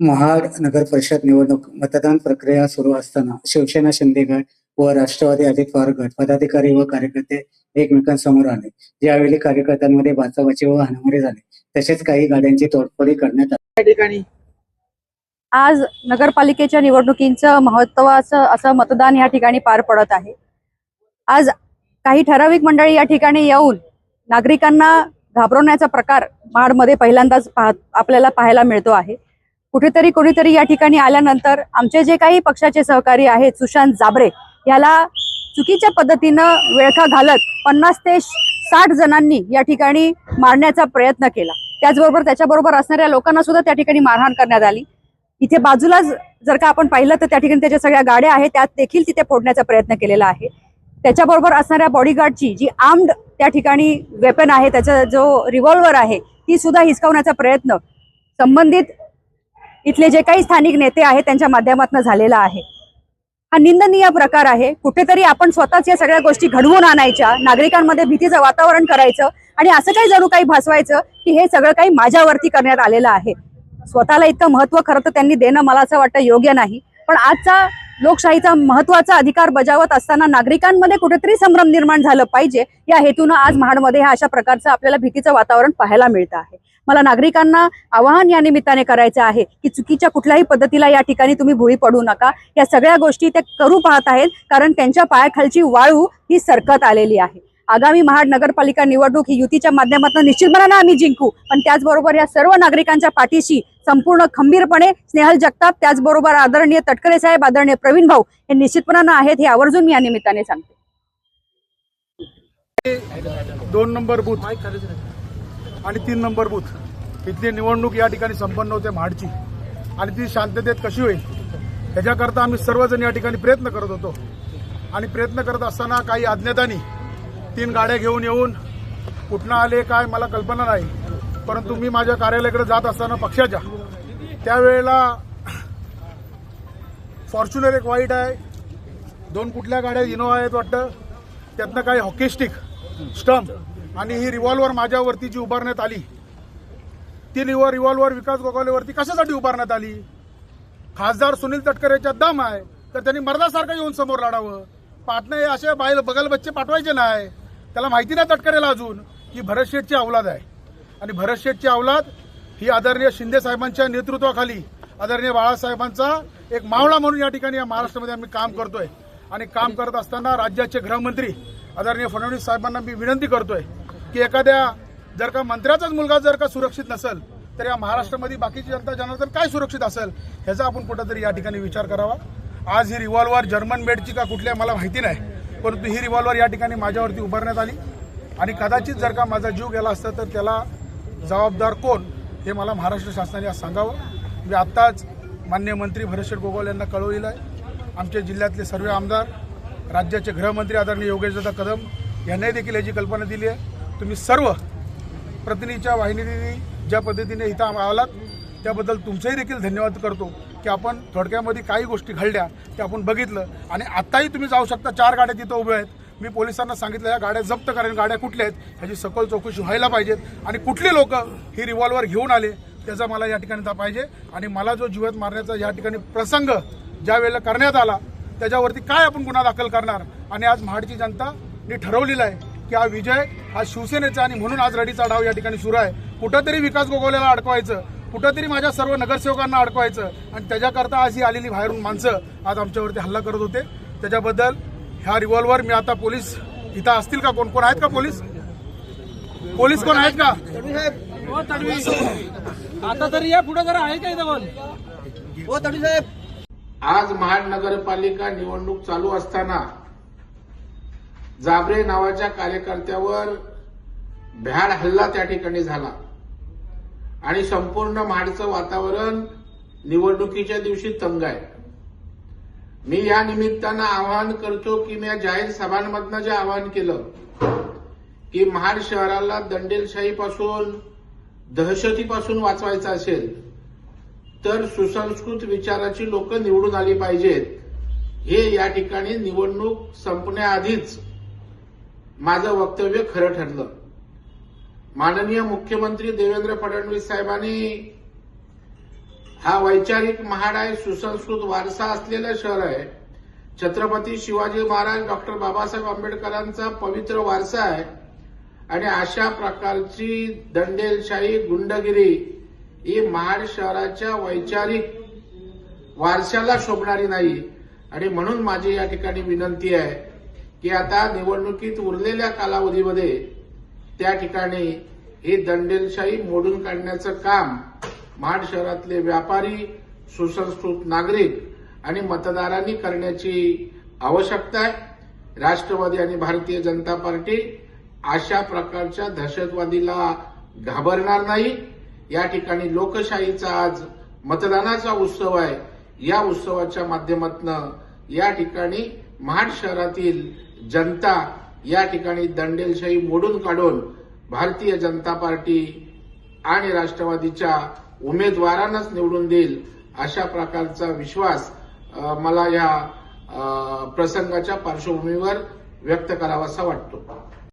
महाड नगर परिषद निवडणूक मतदान प्रक्रिया सुरू असताना शिवसेना शिंदे गट व राष्ट्रवादी अजित पवार गट पदाधिकारी व कार्यकर्ते एकमेकांसमोर आले. यावेळी कार्यकर्त्यांमध्ये बाचाबाची व हाणामारी झाली तसेच काही गाड्यांची तोडफोडी करण्यात आली. या ठिकाणी आज नगरपालिकेच्या निवडणुकीचं महत्वाचं असं मतदान या ठिकाणी पार पडत आहे. आज काही ठराविक मंडळी या ठिकाणी येऊन नागरिकांना घाबरवण्याचा प्रकार महाडमध्ये पहिल्यांदाच पाहत आपल्याला पाहायला मिळतो आहे. कुठेतरी कोणीतरी या ठिकाणी आल्यानंतर आमचे जे काही पक्षाचे सहकारी आहेत सुशांत जाबरे याला चुकीच्या पद्धतीनं वेळखा घालत पन्नास ते साठ जणांनी या ठिकाणी मारण्याचा प्रयत्न केला. त्याचबरोबर त्याच्याबरोबर असणाऱ्या लोकांना सुद्धा त्या ठिकाणी मारहाण करण्यात आली. इथे बाजूलाच जर का आपण पाहिलं तर त्या ठिकाणी त्याच्या सगळ्या गाड्या आहेत त्यात देखील तिथे फोडण्याचा प्रयत्न केलेला आहे. त्याच्याबरोबर असणाऱ्या बॉडीगार्डची जी आर्म्ड त्या ठिकाणी वेपन आहे त्याचा जो रिव्हॉल्वर आहे ती सुद्धा हिसकावण्याचा प्रयत्न संबंधित इथले जे काही स्थानिक नेते आहेत त्यांच्या माध्यमातून झालेला आहे. हा निंदनीय प्रकार आहे. कुठेतरी आपण स्वतःच या सगळ्या गोष्टी घडवून आणायच्या नागरिकांमध्ये भीतीचं वातावरण करायचं आणि असं काही जणू काही भासवायचं की हे सगळं काही माझ्यावरती करण्यात आलेलं आहे. स्वतःला इतकं महत्त्व खरं तर त्यांनी देणं मला असं वाटतं योग्य नाही. पण आजचा लोकशाहीचा महत्त्वाचा अधिकार बजावत असताना नागरिकांमध्ये कुठेतरी संभ्रम निर्माण झालं पाहिजे. या हेतूनं आज महाडमध्ये ह्या अशा प्रकारचं आपल्याला भीतीचं वातावरण पाहायला मिळतं आहे. मला नागरिकांना आवाहन या निमित्ताने करायचं आहे की चुकीच्या कुठल्याही पद्धतीला या ठिकाणी तुम्ही भुळी पडू नका. या सगळ्या गोष्टी ते करू पाहत आहेत कारण त्यांच्या पायाखालची वाळू ही सरकत आलेली आहे. आगामी महाड नगरपालिका निवडणूक ही युतीच्या माध्यमातून निश्चितपणानं आम्ही जिंकू. पण त्याचबरोबर या सर्व नागरिकांच्या पाठीशी संपूर्ण खंबीरपणे स्नेहल जगताप त्याचबरोबर आदरणीय तटकरे साहेब आदरणीय प्रवीण भाऊ हे निश्चितपणानं आहेत हे आवर्जून मी या निमित्ताने सांगते. दोन नंबर बूथ आणि तीन नंबर बूथ. इथली निवडणूक या ठिकाणी संपन्न होते महाडची. आणि ती शांततेत कशी होईल? ह्याच्याकरता आम्ही सर्वजण या ठिकाणी प्रयत्न करत होतो. आणि प्रयत्न करत असताना काही अज्ञातांनी तीन गाड्या घेऊन येऊन कुठनं आले काय मला कल्पना नाही. परंतु मी माझ्या कार्यालयाकडे जात असताना पक्षाच्या त्यावेळेला फॉर्च्युनर एक वाईट आहे. दोन कुठल्या गाड्या इनोवा आहेत वाटतं. त्यातनं काही हॉकी स्टिक स्टम्प आणि ही रिव्हॉल्वर माझ्यावरती जी उभारण्यात आली ती रिव्हॉ रिव्हॉल्वर विकास गोगावलेवरती कशासाठी उभारण्यात आली? खासदार सुनील तटकरेच्या दम आहे तर त्यांनी मर्दासारखं येऊन समोर लढावं? पाटणं हे असे बाईल बगल बच्चे पाठवायचे नाही. त्याला माहिती नाही तटकरेला अजून की भरत शेठची अवलाद आहे. आणि भरत शेठची अवलाद ही आदरणीय शिंदे साहेबांच्या नेतृत्वाखाली आदरणीय बाळासाहेबांचा एक मावळा म्हणून या ठिकाणी या महाराष्ट्रामध्ये आम्ही काम करतोय. आणि काम करत असताना राज्याचे गृहमंत्री आदरणीय फडणवीस साहेबांना मी विनंती करतोय की एखाद्या जर का मंत्र्याचाच मुलगा जर का सुरक्षित नसेल तर या महाराष्ट्रामध्ये बाकीची जनता जनार्दन काय सुरक्षित असेल ह्याचा आपण कुठंतरी या ठिकाणी विचार करावा. आज ही रिव्हॉल्वर जर्मन मेडची का कुठल्या मला माहिती नाही परंतु ही रिव्हॉल्वर या ठिकाणी माझ्यावरती उभारण्यात आली. आणि कदाचित जर का माझा जीव गेला असता तर त्याला जबाबदार कोण हे मला महाराष्ट्र शासनाने आज सांगावं. मी आत्ताच मान्य मंत्री भरतशेठ गोगावले यांना कळवलेलं आहे. आमच्या जिल्ह्यातले सर्व आमदार राज्याचे गृहमंत्री आदरणीय योगेशदादा कदम यांनाही देखील याची कल्पना दिली आहे. तुम्ही सर्व प्रतिनिधीच्या वाहिनीने ज्या पद्धतीने इथं आलात त्याबद्दल तुमचेही देखील धन्यवाद करतो की आपण थोडक्यामध्ये काही गोष्टी घडल्या ते आपण बघितलं. आणि आत्ताही तुम्ही जाऊ शकता चार गाड्या तिथं उभ्या आहेत. मी पोलिसांना सांगितलं या गाड्या जप्त करेन गाड्या कुठल्या आहेत ह्याची सखोल चौकशी व्हायला पाहिजेत. आणि कुठले लोक ही रिव्हॉल्वर घेऊन आले त्याचा मला या ठिकाणी पाहिजे. आणि मला जो जीवत मारण्याचा या ठिकाणी प्रसंग ज्या वेळेला करण्यात आला त्याच्यावरती काय आपण गुन्हा दाखल करणार? आणि आज महाडची जनता नी ठरवलेलं आहे की हा विजय? हा शिवसेनेचा आणि म्हणून आज रडीचा डाव या ठिकाणी सुरू आहे. कुठंतरी विकास गोगवलेला अडकवायचं. कुठंतरी माझ्या सर्व नगरसेवकांना अडकवायचं. आणि त्याच्याकरता आज ही आलेली बाहेरून माणसं आज आमच्यावरती हल्ला करत होते. त्याच्याबद्दल ह्या रिव्हॉल्वर मी आता पोलीस इथं असतील का? कोण कोण आहेत का पोलीस? पोलीस कोण आहेत का? आता तरी या पुढे जरा आहे का हो आज महाड नगरपालिका निवडणूक चालू असताना जाबरे नावाच्या कार्यकर्त्यावर भ्याड हल्ला त्या ठिकाणी झाला. आणि संपूर्ण महाडचं वातावरण निवडणुकीच्या दिवशी तंग आहे. मी या निमित्तानं आवाहन करतो की मी या जाहीर सभांमधनं जे आवाहन केलं की महाड शहराला दंडेलशाहीपासून दहशतीपासून वाचवायचं असेल तर सुसंस्कृत विचाराची लोक निवडून आली पाहिजेत. हे या ठिकाणी निवडणूक संपण्याआधीच माझं वक्तव्य खरं ठरलं. माननीय मुख्यमंत्री देवेंद्र फडणवीस साहेबांनी हा वैचारिक महाड आहे सुसंस्कृत वारसा असलेलं शहर आहे. छत्रपती शिवाजी महाराज डॉक्टर बाबासाहेब आंबेडकरांचा पवित्र वारसा आहे. आणि अशा प्रकारची दंडेलशाही गुंडगिरी ही महाड शहराच्या वैचारिक वारशाला शोभणारी नाही. आणि म्हणून माझी या ठिकाणी विनंती आहे की आता निवडणुकीत उरलेल्या कालावधीमध्ये त्या ठिकाणी ही दंडेलशाही मोडून काढण्याचं काम महाड शहरातले व्यापारी सुसंस्कृत नागरिक आणि मतदारांनी करण्याची आवश्यकता आहे. राष्ट्रवादी आणि भारतीय जनता पार्टी अशा प्रकारच्या दहशतवादीला घाबरणार नाही. या ठिकाणी लोकशाहीचा आज मतदानाचा उत्सव आहे. या उत्सवाच्या माध्यमातून या ठिकाणी महाड शहरातील जनता या ठिकाणी दंडेलशाही मोडून काढून भारतीय जनता पार्टी आणि राष्ट्रवादीच्या उमेदवारांनाच निवडून देईल अशा प्रकारचा विश्वास मला या प्रसंगाच्या पार्श्वभूमीवर व्यक्त करावासा वाटतो.